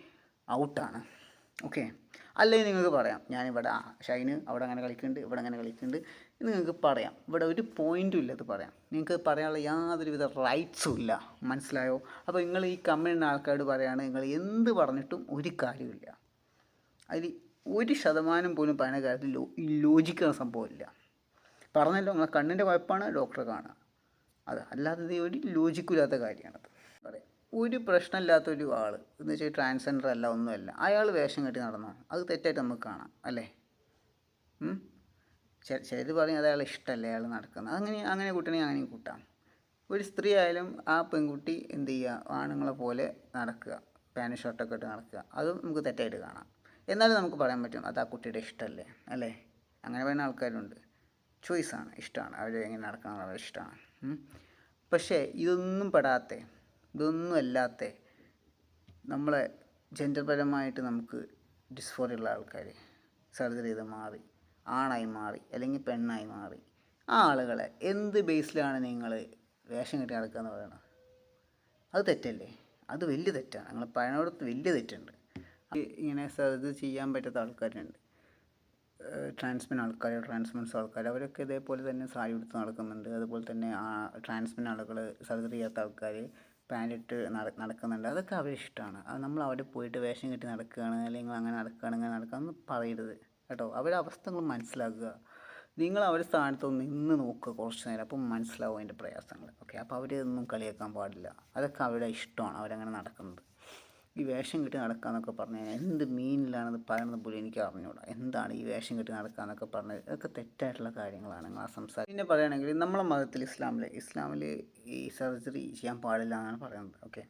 [SPEAKER 1] ഔട്ടാണ് ഓക്കെ. അല്ലെങ്കിൽ നിങ്ങൾക്ക് പറയാം ഞാനിവിടെ ആ ഷൈന് അവിടെ അങ്ങനെ കളിക്കുന്നുണ്ട് ഇവിടെ അങ്ങനെ കളിക്കുന്നുണ്ട് നിങ്ങൾക്ക് പറയാം. ഇവിടെ ഒരു പോയിന്റും ഇല്ല അത് പറയാം. നിങ്ങൾക്ക് പറയാനുള്ള യാതൊരുവിധ റൈറ്റ്സും ഇല്ല. മനസ്സിലായോ? അപ്പോൾ നിങ്ങൾ ഈ കമ്മിക്കുന്ന ആൾക്കാരോട് പറയാണ് നിങ്ങൾ എന്ത് പറഞ്ഞിട്ടും ഒരു കാര്യമില്ല അതിൽ ഒരു ശതമാനം പോലും പറയുന്ന കാര്യത്തിൽ ലോ ലോജിക്കുന്ന സംഭവമില്ല പറഞ്ഞല്ലോ നിങ്ങളെ കണ്ണിന്റെ കുഴപ്പമാണ് ഡോക്ടറെ കാണുക. അത് അല്ലാതെ ഇത് ഒരു ലോജിക്കില്ലാത്ത കാര്യമാണത്. ഒരു പ്രശ്നമില്ലാത്ത ഒരു ആൾ എന്ന് വെച്ചാൽ ട്രാൻസ്ജെൻഡർ അല്ല ഒന്നുമല്ല. അയാൾ വേഷം കെട്ടി നടന്നോ? അത് തെറ്റായിട്ട് നമുക്ക് കാണാം അല്ലേ? ചിലത് പറയും അത് അയാൾ ഇഷ്ടമല്ല അയാൾ നടക്കുന്നത് അങ്ങനെ അങ്ങനെ കൂട്ടണമെങ്കിൽ അങ്ങനെ കൂട്ടാം. ഒരു സ്ത്രീ ആയാലും ആ പെൺകുട്ടി എന്ത് ചെയ്യുക ആണുങ്ങളെ പോലെ നടക്കുക പാന്റ് ഷർട്ടൊക്കെ ഇട്ട് നടക്കുക. അതും നമുക്ക് തെറ്റായിട്ട് കാണാം. എന്നാലും നമുക്ക് പറയാൻ പറ്റും അത് ആ കുട്ടിയുടെ ഇഷ്ടമല്ലേ അല്ലേ? അങ്ങനെ പറയുന്ന ആൾക്കാരുണ്ട്. ചോയ്സാണ് ഇഷ്ടമാണ്. അവർ എങ്ങനെ നടക്കണം അവരുടെ ഇഷ്ടമാണ്. പക്ഷേ ഇതൊന്നും പെടാത്ത. ഇതൊന്നും അല്ലാത്ത നമ്മളെ ജെൻഡർപരമായിട്ട് നമുക്ക് ഡിസ്ഫോറിയുള്ള ആൾക്കാർ സർജറി ചെയ്ത് മാറി ആണായി മാറി അല്ലെങ്കിൽ പെണ്ണായി മാറി ആ ആളുകളെ എന്ത് ബേസിലാണ് നിങ്ങൾ വേഷം കെട്ടി നടക്കുക എന്ന് പറയുന്നത് അത് തെറ്റല്ലേ? അത് വലിയ തെറ്റാണ്. നിങ്ങൾ പഴയനോടത്ത് വലിയ തെറ്റുണ്ട്. ഇങ്ങനെ സർജറി ചെയ്യാൻ പറ്റാത്ത ആൾക്കാരുണ്ട്. ട്രാൻസ്മിൻ ആൾക്കാർ ട്രാൻസ്മെൻസ് ആൾക്കാർ അവരൊക്കെ ഇതേപോലെ തന്നെ സാരി ഉടുത്ത് നടക്കുന്നുണ്ട്. അതുപോലെ തന്നെ ട്രാൻസ്മെൻ ആളുകൾ സർജറി ചെയ്യാത്ത ആൾക്കാർ പാന്റ് ഇട്ട് നട നടക്കുന്നുണ്ട്. അതൊക്കെ അവരിഷ്ടമാണ് അത് നമ്മൾ അവിടെ പോയിട്ട് വേഷം കെട്ടി നടക്കുകയാണ് അല്ലെങ്കിൽ അങ്ങനെ നടക്കുകയാണ് ഇങ്ങനെ നടക്കുകയെന്ന് പറയരുത് കേട്ടോ. അവരുടെ അവസ്ഥ നിങ്ങൾ മനസ്സിലാക്കുക. നിങ്ങൾ അവരുടെ സ്ഥാനത്ത് നിന്ന് നോക്കുക കുറച്ച് നേരം അപ്പം മനസ്സിലാവും അതിന്റെ പ്രയാസങ്ങൾ. ഓക്കെ? അപ്പോൾ അവരൊന്നും കളിയാക്കാൻ പാടില്ല. അതൊക്കെ അവരുടെ ഇഷ്ടമാണ് അവരങ്ങനെ നടക്കുന്നത്. ഈ വേഷം കെട്ടി നടക്കുക എന്നൊക്കെ പറഞ്ഞു കഴിഞ്ഞാൽ എന്ത് മീനിലാണെന്ന് പറയുന്നത് പോലും എനിക്ക് അറിഞ്ഞൂടാ. എന്താണ് ഈ വേഷം കെട്ടി നടക്കുക എന്നൊക്കെ പറഞ്ഞത് ഇതൊക്കെ തെറ്റായിട്ടുള്ള കാര്യങ്ങളാണ് ആ സംസാരം പിന്നെ പറയുകയാണെങ്കിൽ നമ്മളെ മതത്തിൽ ഇസ്ലാമിൽ ഇസ്ലാമിൽ ഈ സർജറി ചെയ്യാൻ പാടില്ല എന്നാണ് പറയുന്നത് ഓക്കെ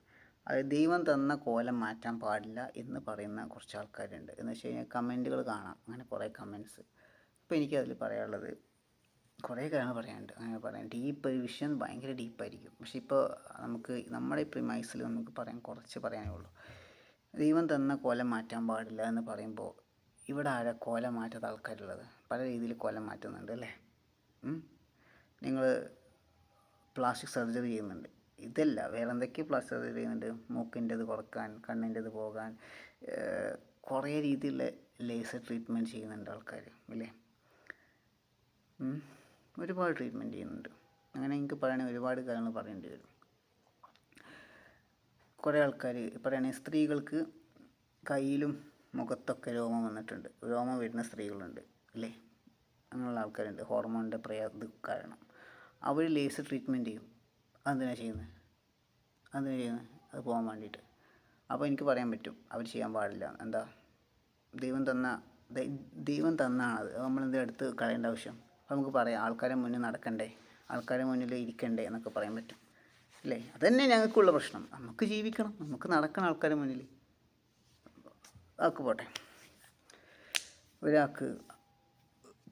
[SPEAKER 1] അത് ദൈവം തന്ന കോലം മാറ്റാൻ പാടില്ല എന്ന് പറയുന്ന കുറച്ച് ആൾക്കാരുണ്ട്. എന്ന് വെച്ച് കഴിഞ്ഞാൽ കമന്റുകൾ കാണാം. അങ്ങനെ കുറേ കമന്റ്സ് അപ്പോൾ എനിക്കതിൽ പറയാനുള്ളത് കുറേ കാര്യങ്ങൾ പറയാനുണ്ട്. അങ്ങനെ പറയാൻ ഡീപ്പ് വിഷയം ഭയങ്കര ഡീപ്പായിരിക്കും പക്ഷെ ഇപ്പോൾ നമുക്ക് നമ്മുടെ ഇപ്പോൾ മൈസിൽ നമുക്ക് പറയാൻ കുറച്ച് പറയാനേ ഉള്ളൂ. ദൈവം തന്ന കോലം മാറ്റാൻ പാടില്ല എന്ന് പറയുമ്പോൾ ഇവിടെ ആരാ കോലം മാറ്റാത്ത ആൾക്കാരുള്ളത്? പല രീതിയിൽ കോലം മാറ്റുന്നുണ്ട് അല്ലേ? നിങ്ങൾ പ്ലാസ്റ്റിക് സർജറി ചെയ്യുന്നുണ്ട്. ഇതല്ല വേറെ എന്തൊക്കെയോ പ്ലാസ്റ്റിക് സർജറി ചെയ്യുന്നുണ്ട്? മൂക്കിന്റെത് കുറയ്ക്കാൻ കണ്ണിന്റെത് പോകാൻ കുറേ രീതിയിലുള്ള ലേസർ ട്രീറ്റ്മെന്റ് ചെയ്യുന്നുണ്ട് ആൾക്കാർ അല്ലേ? ഉം. ഒരുപാട് ട്രീറ്റ്മെന്റ് ചെയ്യുന്നുണ്ട്. അങ്ങനെ എനിക്ക് പറയുകയാണെങ്കിൽ ഒരുപാട് കാര്യങ്ങൾ പറയേണ്ടി വരും. കുറേ ആൾക്കാർ പറയുകയാണെങ്കിൽ സ്ത്രീകൾക്ക് കയ്യിലും മുഖത്തൊക്കെ രോമം വന്നിട്ടുണ്ട്. രോമം വരുന്ന സ്ത്രീകളുണ്ട് അല്ലേ? അങ്ങനെയുള്ള ആൾക്കാരുണ്ട്. ഹോർമോണിന്റെ പ്രയാ കാരണം. അവർ ലേസർ ട്രീറ്റ്മെന്റ് ചെയ്യും. അതെന്തിനാണ് ചെയ്യുന്നത് അതെന്തിനാണ് ചെയ്യുന്നത് അത് പോകാൻ വേണ്ടിയിട്ട്. അപ്പോൾ എനിക്ക് പറയാൻ പറ്റും. അവർ ചെയ്യാൻ പാടില്ല. എന്താ? ദൈവം തന്ന ദൈവം തന്നാണത്. അത് നമ്മളെന്ത് എടുത്ത് കളയേണ്ട ആവശ്യം? നമുക്ക് പറയാം ആൾക്കാരെ മുന്നിൽ നടക്കണ്ടേ ആൾക്കാരെ മുന്നിൽ ഇരിക്കണ്ടേ എന്നൊക്കെ പറയാൻ പറ്റും. അല്ലേ? അതന്നെ ഞങ്ങൾക്കുള്ള പ്രശ്നം. നമുക്ക് ജീവിക്കണം നമുക്ക് നടക്കണം ആൾക്കാരെ മുന്നിൽ. ആക്ക് പോട്ടെ. ഒരാൾക്ക്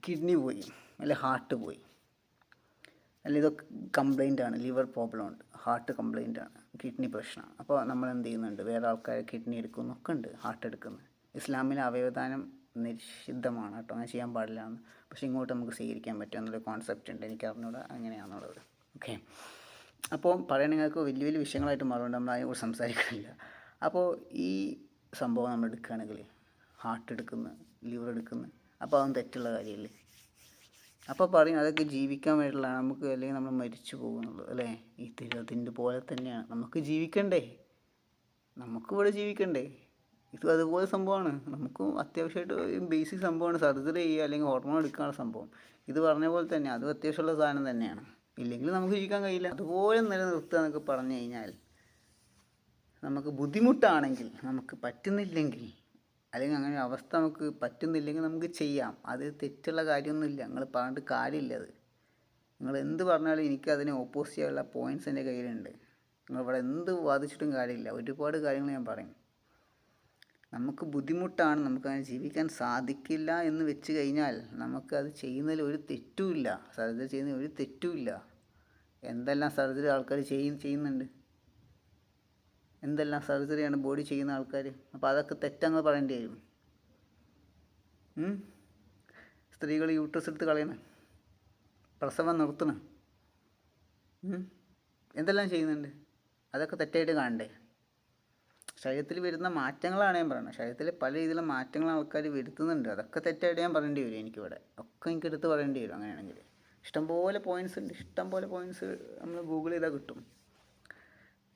[SPEAKER 1] കിഡ്നി പോയി അല്ലെ ഹാർട്ട് പോയി. അല്ല ഇതൊക്കെ കംപ്ലൈന്റ് ആണ് ലിവർ പ്രോബ്ലം ഉണ്ട്. ഹാർട്ട് കംപ്ലൈന്റ് ആണ് കിഡ്നി പ്രശ്നമാണ് അപ്പോൾ നമ്മൾ എന്ത് ചെയ്യുന്നുണ്ട്? വേറെ ആൾക്കാരെ കിഡ്നി എടുക്കുന്നൊക്കെ ഉണ്ട് ഹാർട്ട് എടുക്കുന്നത് ഇസ്ലാമിലെ അവയവദാനം നിഷിദ്ധമാണ് കേട്ടോ. അങ്ങനെ ചെയ്യാൻ പാടില്ല എന്ന് പക്ഷേ ഇങ്ങോട്ട് നമുക്ക് സ്വീകരിക്കാൻ പറ്റും എന്നൊരു കോൺസെപ്റ്റ് ഉണ്ട്. എനിക്ക് അറിഞ്ഞൂടെ അങ്ങനെയാണെന്നുള്ളത് ഓക്കെ അപ്പോൾ പറയണെങ്കിൽ വലിയ വലിയ വിഷയങ്ങളായിട്ട് മാറുകൊണ്ട് നമ്മൾ അതിനെക്കുറിച്ച് സംസാരിക്കുന്നില്ല. അപ്പോൾ ഈ സംഭവം നമ്മൾ എടുക്കുകയാണെങ്കിൽ ഹാർട്ട് എടുക്കുന്ന ലിവർ എടുക്കുന്നു അപ്പോൾ അതൊന്നും തെറ്റുള്ള കാര്യമല്ലേ? അപ്പോൾ പറയും അതൊക്കെ ജീവിക്കാൻ വേണ്ടിയുള്ളതാണ് നമുക്ക് അല്ലെങ്കിൽ നമ്മൾ മരിച്ചു പോകുന്നുള്ളൂ അല്ലേ? ഈ തിരുവതിന്റെ പോലെ തന്നെയാണ്. നമുക്ക് ജീവിക്കണ്ടേ? നമുക്കിവിടെ ജീവിക്കണ്ടേ? ഇത് അതുപോലെ സംഭവമാണ്. നമുക്കും അത്യാവശ്യമായിട്ട് ബേസിക് സംഭവമാണ്. സർജറി ചെയ്യുക അല്ലെങ്കിൽ ഹോർമോൺ എടുക്കാനുള്ള സംഭവം. ഇത് പറഞ്ഞ പോലെ തന്നെ അതും അത്യാവശ്യമുള്ള സാധനം തന്നെയാണ്. ഇല്ലെങ്കിൽ നമുക്ക് ജീവിക്കാൻ കഴിയില്ല. അതുപോലെ നിലനിർത്തുക എന്നൊക്കെ പറഞ്ഞു കഴിഞ്ഞാൽ നമുക്ക് ബുദ്ധിമുട്ടാണെങ്കിൽ നമുക്ക് പറ്റുന്നില്ലെങ്കിൽ അല്ലെങ്കിൽ അങ്ങനെ ഒരു അവസ്ഥ നമുക്ക് പറ്റുന്നില്ലെങ്കിൽ നമുക്ക് ചെയ്യാം. അത് തെറ്റുള്ള കാര്യമൊന്നുമില്ല. നിങ്ങൾ പറഞ്ഞിട്ട് കാര്യമില്ല അത്. നിങ്ങൾ എന്ത് പറഞ്ഞാലും എനിക്ക് ഓപ്പോസ് ചെയ്യാനുള്ള പോയിന്റ്സ് എന്റെ കയ്യിലുണ്ട്. നിങ്ങൾ ഇവിടെ എന്ത് വാദിച്ചിട്ടും കാര്യമില്ല. ഒരുപാട് കാര്യങ്ങൾ ഞാൻ പറയും. നമുക്ക് ബുദ്ധിമുട്ടാണ് നമുക്കങ്ങനെ ജീവിക്കാൻ സാധിക്കില്ല എന്ന് വെച്ച് കഴിഞ്ഞാൽ നമുക്കത് ചെയ്യുന്നതിൽ ഒരു തെറ്റുമില്ല. സർജറി ചെയ്യുന്നതിൽ ഒരു തെറ്റുമില്ല. എന്തെല്ലാം സർജറി ആൾക്കാർ ചെയ്യും ചെയ്യുന്നുണ്ട്? എന്തെല്ലാം സർജറിയാണ് ബോഡി ചെയ്യുന്ന ആൾക്കാർ? അപ്പോൾ അതൊക്കെ തെറ്റങ്ങ് പറയേണ്ടി വരും. സ്ത്രീകൾ യൂട്രസ് എടുത്ത് കളയണം. പ്രസവം നിർത്തണം. എന്തെല്ലാം ചെയ്യുന്നുണ്ട്? അതൊക്കെ തെറ്റായിട്ട് കാണണ്ടേ? ശരീരത്തിൽ വരുന്ന മാറ്റങ്ങളാണ് ഞാൻ പറയുന്നത്. ശരീരത്തിൽ പല രീതിയിലുള്ള മാറ്റങ്ങൾ ആൾക്കാർ വരുത്തുന്നുണ്ട്. അതൊക്കെ തെറ്റായിട്ട് ഞാൻ പറയേണ്ടി വരും എനിക്കിവിടെ. ഒക്കെ എനിക്ക് എടുത്ത് പറയേണ്ടി വരും അങ്ങനെയാണെങ്കിൽ. ഇഷ്ടംപോലെ പോയിൻസ് ഉണ്ട്. ഇഷ്ടംപോലെ പോയിൻസ് നമ്മൾ ഗൂഗിൾ ചെയ്താൽ കിട്ടും.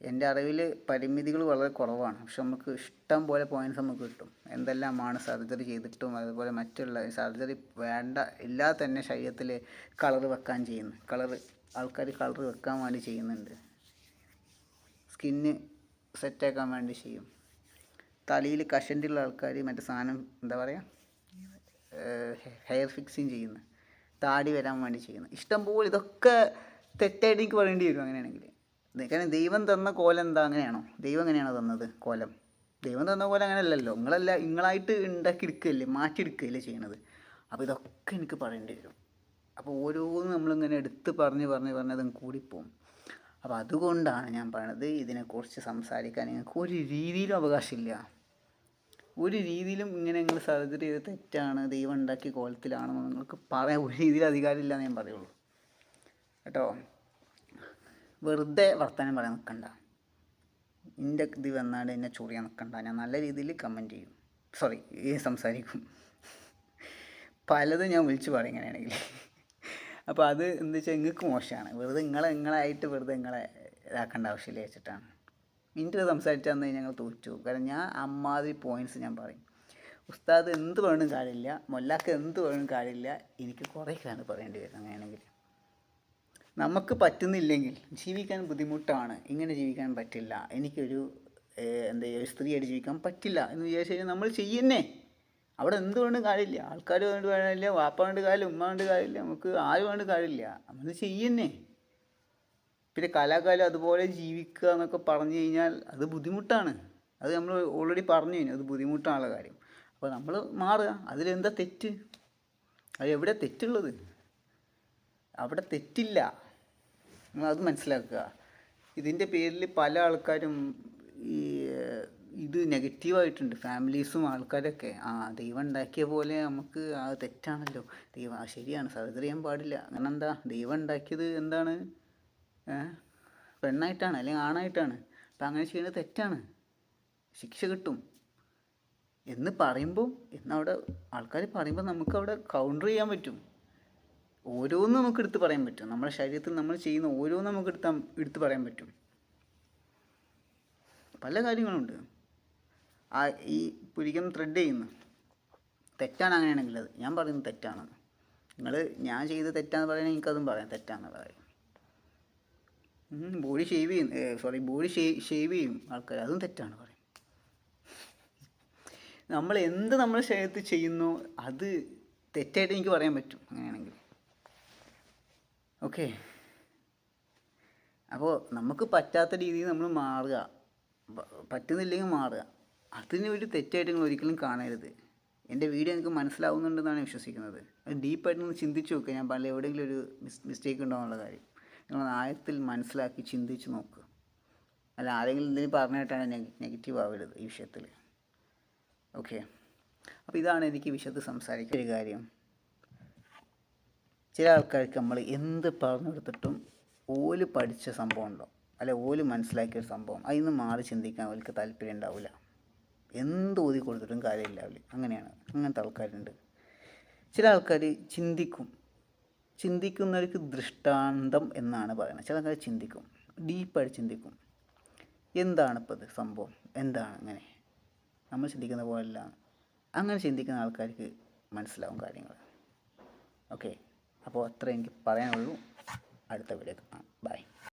[SPEAKER 1] എന്റെ അറിവിൽ പരിമിതികൾ വളരെ കുറവാണ്. പക്ഷെ നമുക്ക് ഇഷ്ടം പോലെ പോയിന്റ്സ് നമുക്ക് കിട്ടും. എന്തെല്ലാമാണ് സർജറി ചെയ്തിട്ടും അതുപോലെ മറ്റുള്ള സർജറി വേണ്ട ഇല്ലാതെ തന്നെ ശരീരത്തിൽ കളർ വെക്കാൻ ചെയ്യുന്നു. കളർ ആൾക്കാർ കളർ വെക്കാൻ വേണ്ടി ചെയ്യുന്നുണ്ട്. സ്കിന്ന് സെറ്റാക്കാൻ വേണ്ടി ചെയ്യും. തലയിൽ കഷണ്ടിയുള്ള ആൾക്കാർ മറ്റേ സാധനം എന്താ പറയുക ഹെയർ ഫിക്സിങ് ചെയ്യുന്നു താടി വരാൻ വേണ്ടി ചെയ്യുന്നു. ഇഷ്ടംപോലെ ഇതൊക്കെ തെറ്റായിട്ട് എനിക്ക് പറയേണ്ടി വരും അങ്ങനെയാണെങ്കിൽ. കാരണം ദൈവം തന്ന കോലം എന്താ അങ്ങനെയാണോ? ദൈവം എങ്ങനെയാണോ തന്നത് കോലം? ദൈവം തന്ന കോലം അങ്ങനെയല്ലല്ലോ. നിങ്ങളല്ല നിങ്ങളായിട്ട് ഉണ്ടാക്കിയെടുക്കുകയല്ലേ മാറ്റിയെടുക്കുകയല്ലേ ചെയ്യണത്. അപ്പോൾ ഇതൊക്കെ എനിക്ക് പറയേണ്ടി വരും. അപ്പോൾ ഓരോന്നും നമ്മളിങ്ങനെ എടുത്ത് പറഞ്ഞ് പറഞ്ഞ് പറഞ്ഞ് അതും കൂടിപ്പോവും. അപ്പോൾ അതുകൊണ്ടാണ് ഞാൻ പറയണത് ഇതിനെക്കുറിച്ച് സംസാരിക്കാൻ നിങ്ങൾക്ക് ഒരു രീതിയിലും അവകാശമില്ല. ഒരു രീതിയിലും ഇങ്ങനെ നിങ്ങൾ സർജറി ചെയ്ത് തെറ്റാണ് ദൈവം ഉണ്ടാക്കിയ കോലത്തിലാണെന്ന് നിങ്ങൾക്ക് പറയാൻ ഒരു രീതിയിൽ അധികാരമില്ല എന്ന് ഞാൻ പറയുള്ളൂ. കേട്ടോ? വെറുതെ വർത്തമാനം പറയാൻ നിൽക്കണ്ട. എന്റെ ഇത് വന്നാണ്ട് എന്നെ ചൊറിയാൻ നിൽക്കണ്ട. ഞാൻ നല്ല രീതിയിൽ കമന്റ് ചെയ്യും. സോറി സംസാരിക്കും. പലതും ഞാൻ വിളിച്ച് പറയും ഇങ്ങനെയാണെങ്കിൽ. അപ്പോൾ അത് എന്താ വെച്ചാൽ നിങ്ങൾക്ക് മോശമാണ് വെറുതെ നിങ്ങളെ നിങ്ങളായിട്ട് വെറുതെ നിങ്ങളെ ഇതാക്കേണ്ട ആവശ്യമില്ല വെച്ചിട്ടാണ് ഇന്റർ സംസാരിച്ചാൽ തന്നെ ഞങ്ങൾ തോറ്റു കാരണം ഞാൻ അമ്മാതിരി പോയിന്റ്സ് ഞാൻ പറയും. ഉസ്താദ് എന്ത് വേണം കാര്യമില്ല. മൊല്ലാക്ക് എന്ത് വേണം കാര്യമില്ല. എനിക്ക് കുറേ കാര്യം പറയേണ്ടി വരും അങ്ങനെയാണെങ്കിൽ. നമുക്ക് പറ്റുന്നില്ലെങ്കിൽ ജീവിക്കാൻ ബുദ്ധിമുട്ടാണ്. ഇങ്ങനെ ജീവിക്കാൻ പറ്റില്ല. എനിക്കൊരു എന്താ സ്ത്രീയായിട്ട് ജീവിക്കാൻ പറ്റില്ല എന്ന് വിചാരിച്ചു കഴിഞ്ഞാൽ നമ്മൾ ചെയ്യുന്നേ. അവിടെ എന്ത് വേണ്ട കാര്യമില്ല. ആൾക്കാർ വേണ്ട കാര്യമില്ല വാപ്പ വേണ്ട കാര്യമില്ല ഉമ്മ വേണ്ട കാര്യമില്ല നമുക്ക് ആര് വേണ്ട കാര്യമില്ല. നമ്മൾ ചെയ്യുന്നേ. പിന്നെ കലാകാലം അതുപോലെ ജീവിക്കുക എന്നൊക്കെ പറഞ്ഞു കഴിഞ്ഞാൽ അത് ബുദ്ധിമുട്ടാണ്. അത് നമ്മൾ ഓൾറെഡി പറഞ്ഞു കഴിഞ്ഞു. അത് ബുദ്ധിമുട്ടാണുള്ള കാര്യം. അപ്പോൾ നമ്മൾ മാറുക. അതിലെന്താ തെറ്റ്? അത് എവിടെ തെറ്റുള്ളത്? അവിടെ തെറ്റില്ല. അത് മനസ്സിലാക്കുക. ഇതിന്റെ പേരിൽ പല ആൾക്കാരും ഈ ഇത് നെഗറ്റീവായിട്ടുണ്ട്. ഫാമിലീസും ആൾക്കാരൊക്കെ. ആ ദൈവം ഉണ്ടാക്കിയ പോലെ നമുക്ക് ആ തെറ്റാണല്ലോ. ദൈവം ആ ശരിയാണ്. സർജറി ചെയ്യാൻ പാടില്ല. അങ്ങനെ എന്താ ദൈവം ഉണ്ടാക്കിയത് എന്താണ്? പെണ്ണായിട്ടാണ് അല്ലെങ്കിൽ ആണായിട്ടാണ്. അപ്പം അങ്ങനെ ചെയ്യുന്നത് തെറ്റാണ്. ശിക്ഷ കിട്ടും. എന്ന് പറയുമ്പോൾ എന്നവിടെ ആൾക്കാർ പറയുമ്പോൾ നമുക്ക് അവിടെ കൗണ്ടർ ചെയ്യാൻ പറ്റും. ഓരോന്നും നമുക്ക് എടുത്ത് പറയാൻ പറ്റും. നമ്മുടെ ശരീരത്തിൽ നമ്മൾ ചെയ്യുന്ന ഓരോന്നും നമുക്ക് എടുത്താൽ എടുത്ത് പറയാൻ പറ്റും. പല കാര്യങ്ങളുണ്ട്. ആ ഈ പുരികം ത്രെഡ് ചെയ്യുന്നു. തെറ്റാണ് അങ്ങനെയാണെങ്കിൽ അത്. ഞാൻ പറയുന്നത് തെറ്റാണ് നിങ്ങൾ ഞാൻ ചെയ്ത് തെറ്റാന്ന് പറയുന്നത് എനിക്കതും പറയാം. തെറ്റാന്ന് പറയാം. ബോഡി ഷേവ് ചെയ്യും സോറി ബോഡി ഷേവ് ചെയ്യും ആൾക്കാർ അതും തെറ്റാണ് പറയും. നമ്മൾ എന്ത് നമ്മൾ ശരീരത്തിൽ ചെയ്യുന്നു അത് തെറ്റായിട്ട് എനിക്ക് പറയാൻ പറ്റും അങ്ങനെയാണെങ്കിൽ. ഓക്കെ അപ്പോൾ നമുക്ക് പറ്റാത്ത രീതിയിൽ നമ്മൾ മാറുക. പറ്റുന്നില്ലെങ്കിൽ മാറുക. അതിന് ഒരു തെറ്റായിട്ട് നിങ്ങൾ ഒരിക്കലും കാണരുത്. എന്റെ വീഡിയോ നിങ്ങൾക്ക് മനസ്സിലാവുന്നുണ്ടെന്നാണ് വിശ്വസിക്കുന്നത്. അത് ഡീപ്പായിട്ട് നിങ്ങൾ ചിന്തിച്ച് നോക്കുക ഞാൻ പല എവിടെയെങ്കിലും ഒരു മിസ് മിസ്റ്റേക്ക് ഉണ്ടോ എന്നുള്ള കാര്യം. നിങ്ങൾ ആഴത്തിൽ മനസ്സിലാക്കി ചിന്തിച്ച് നോക്കുക അല്ല ആരെങ്കിലും എന്തെങ്കിലും പറഞ്ഞിട്ടാണ് നെഗറ്റീവ് ആവരുത് ഈ വിഷയത്തിൽ. ഓക്കെ? അപ്പോൾ ഇതാണ് എനിക്ക് വിഷയത്തിൽ സംസാരിക്കുന്ന ഒരു കാര്യം. ചില ആൾക്കാർക്ക് നമ്മൾ എന്ത് പറഞ്ഞു കൊടുത്തിട്ടും ഓൽ പഠിച്ച സംഭവം ഉണ്ടോ? അല്ലെ ഓൽ മനസ്സിലാക്കിയ ഒരു സംഭവം. അതിൽ നിന്ന് മാറി ചിന്തിക്കാൻ അവർക്ക് താല്പര്യം ഉണ്ടാവില്ല. എന്ത് ഊതി കൊടുത്തിട്ടും കാര്യമില്ല അവർ അങ്ങനെയാണ്. അങ്ങനത്തെ ആൾക്കാരുണ്ട്. ചില ആൾക്കാർ ചിന്തിക്കും. ചിന്തിക്കുന്നവർക്ക് ദൃഷ്ടാന്തം എന്നാണ് പറയുന്നത്. ചില ആൾക്കാർ ചിന്തിക്കും. ഡീപ്പായിട്ട് ചിന്തിക്കും. എന്താണ് ഇപ്പോൾ ഇത് സംഭവം? എന്താണ് അങ്ങനെ? നമ്മൾ ചിന്തിക്കുന്ന പോലെയല്ല. അങ്ങനെ ചിന്തിക്കുന്ന ആൾക്കാർക്ക് മനസ്സിലാവും കാര്യങ്ങൾ. ഓക്കെ? അപ്പോൾ അത്ര എനിക്ക് പറയാനുള്ളൂ. അടുത്ത വീഡിയോ കാണാം. ബൈ.